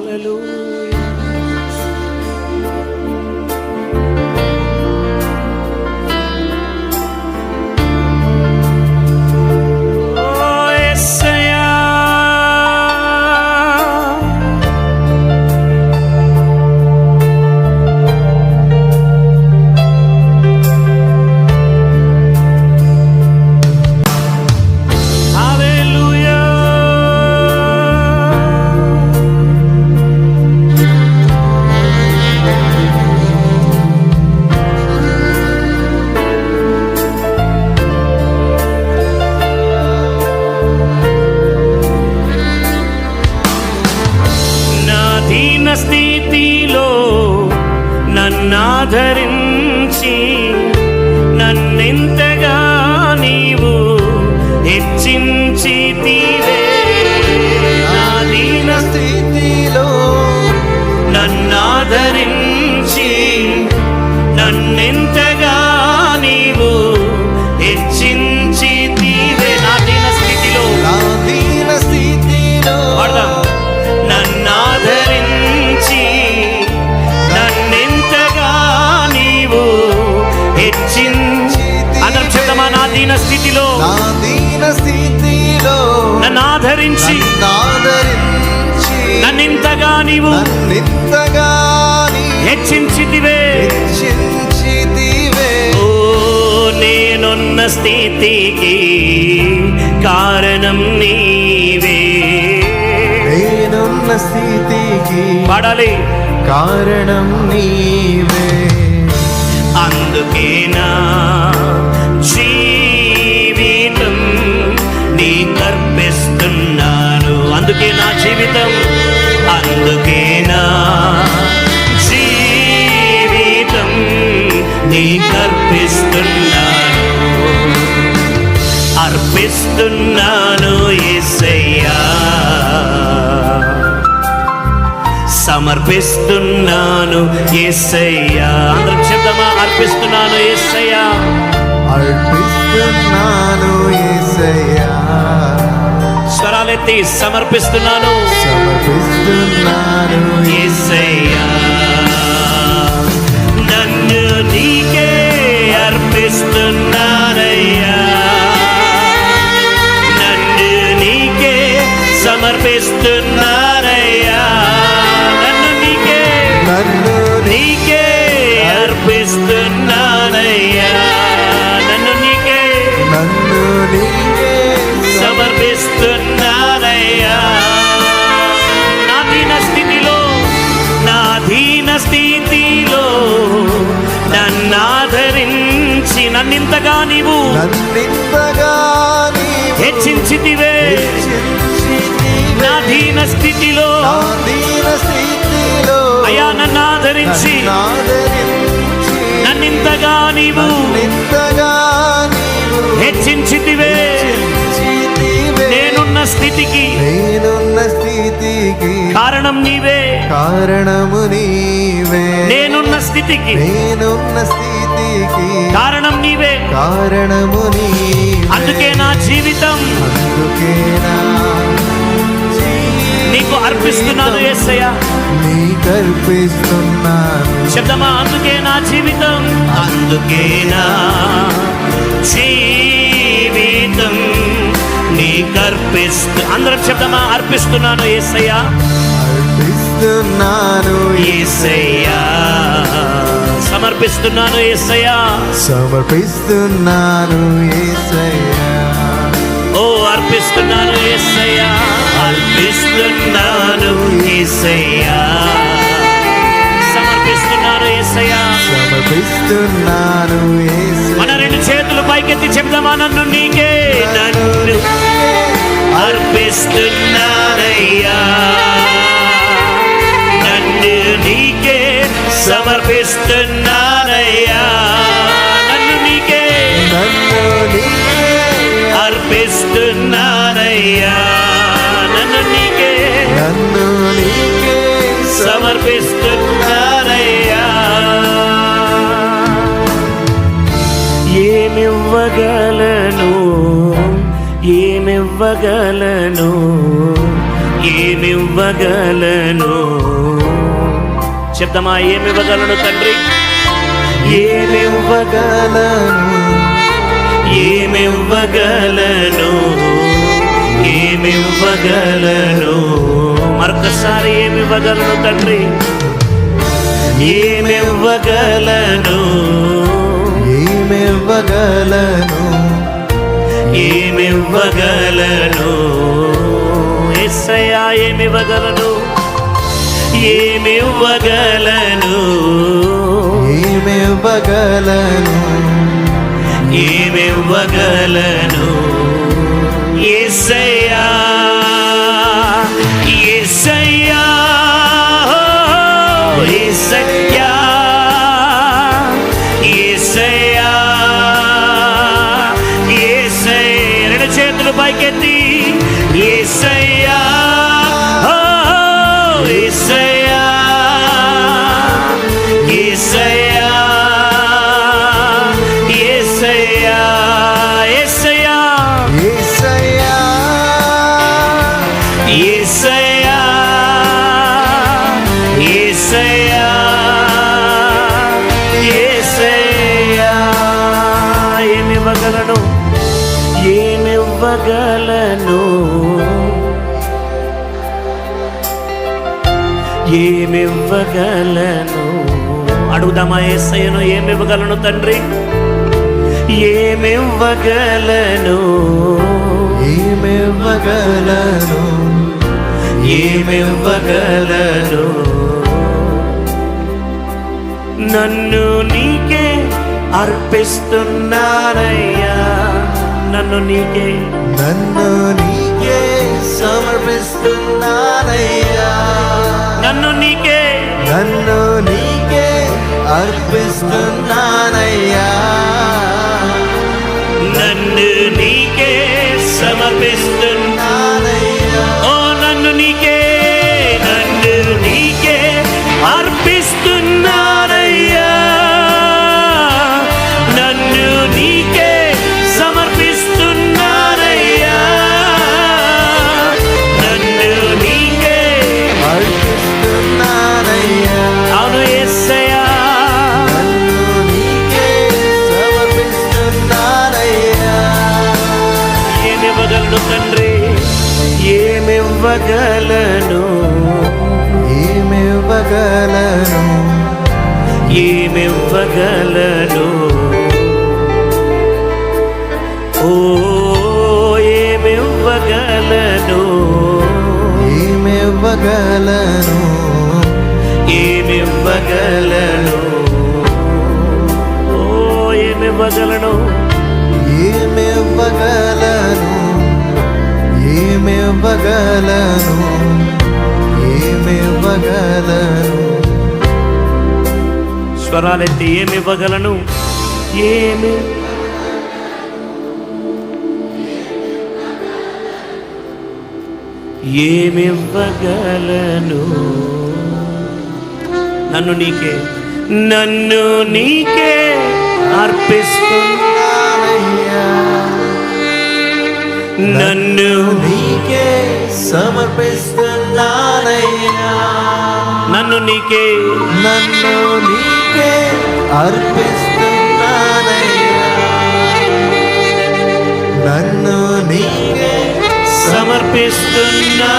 Hallelujah. నన్నాధరించి నన్నెంతగా నీవు హెచ్చించితివే. నా దీన స్థితిలో నన్నాధరించి నన్నెంతగా స్థితిలో నా దీన స్థితిలో నన్ను ఆదరించి నన్నింతగా నీవు నన్నింతగా నీ హెచ్చించితివే. హెచ్చించితివే. ఓ నేనున్న స్థితికి కారణం నీవే. నేనున్న స్థితికి పాడాలి. కారణం నీవే. అందుకేనా నీ కర్పిస్తున్నాను. అందుకే నా జీవితం అందుకేనా జీవితం నీ కర్పిస్తున్నాను. అర్పిస్తున్నాను ఎసయ్యా సమర్పిస్తున్నాను ఏసయ్యా. అందరం చెప్తామా అర్పిస్తున్నాను ఏసయ్యా. అర్పిస్తున్నాను స్వరాలెత్తి సమర్పిస్తున్నాను. సమర్పిస్తున్నాను నన్నింతగా నీవు నన్నింతగా హెచ్చించితివే. నా దీన స్థితిలో అయా నన్ను ఆదరించి. నన్నింతగా నీవు హెచ్చించితివే. నేనున్న స్థితికి నేనున్న స్థితికి కారణం నీవే. కారణము నీవే. నేనున్న స్థితికి నేనున్న స్థితికి కారణం నీవే. కారణము నీవే. అందుకే నా జీవితం. అందుకే నా నీకు అర్పిస్తున్నాను ఏసయ్యా. నీకర్పిస్తున్నాను. శబ్దమా అందుకే నా జీవితం. అందుకే నా జీవితం. నీకర్పిస్తు అందరం శబ్దమా అర్పిస్తున్నాను ఏసయ్యా. అర్పిస్తున్నాను ఏసయ్యా. సమర్పిస్తున్నాను ఏసయ్యా. సమర్పిస్తున్నాను యేసయ్యా ఓ అర్పిస్తున్నాను ఏసయ్యా. అర్పిస్తున్నాను ఏసయ్యా. సమర్పిస్తున్నాను ఏసయ్యా. సమర్పిస్తున్నాను మన రెండు చేతులు పైకెత్తి చెప్దామా నన్ను నీకే? నన్ను అర్పిస్తున్నానయ్యా. నన్ను నీకే సమర్పిస్తున్నానయ్యా. నన్ను నీకే నన్ను అర్పిస్తున్నానయ్యా. నన్ను నీకే నన్ను నీకే సమర్పిస్తున్నానయ్యా. ఏమివ్వగలను? ఏమివ్వగలను? ఏమివ్వగలను? చెప్దామా ఏమివ్వగలను తండ్రి? ఏమివ్వగలను? ఏమివ్వగలను? ఏమివ్వగలను? మరొకసారి ఏమివ్వగలను తండ్రి? ఏమివ్వగలను? ఏమివ్వగలను? ఏమివ్వగలను? ఎస్సయ్యా ఏమివ్వగలను? ఏమివ్వగలను? ఏమివ్వగలను? ఏమివ్వగలను? ఏసయ్యా ఏసయ్యా ఏసయ్యా ఏసయ్యా యేసయ్యా ఏసయ్యా ఏసయ్యా ఏసయ్యా ఏమివ్వగలను ఏమివ్వగలను ఏమివ్వగలను అడుగుదామా ఏసయ్యను ఏమివ్వగలను తండ్రి? ఏమివ్వగలను? ఏమివ్వగలను? ఏమివ్వగలను? నన్ను నీకే అర్పిస్తున్నానయ్యా. నన్ను నీకే నన్ను నీకే అర్పిస్తున్నానయ్యా. నన్ను నీకే సమర్పిస్తున్నా ఏమివ్వగలను ఏమివ్వగలను? ఏమివ్వగలను? ఓ ఏమివ్వగలను? ఏమివ్వగలను? ఏమివ్వగలను? ఓ ఏమివ్వగలను? ఏమివ్వగలను? ఏమివ్వగలను? ఏమివ్వగలను? స్వరాలెత్తి ఏమివ్వగలను? ఏమి? ఏమివ్వగలను? నన్ను నీకే నన్ను నీకే అర్పిస్తున్నా. నన్ను నీకే సమర్పిస్తున్నానయ్యా. నన్ను నీకే నన్ను నీకే అర్పిస్తున్నానయ్యా. నన్ను నీకే సమర్పిస్తున్నా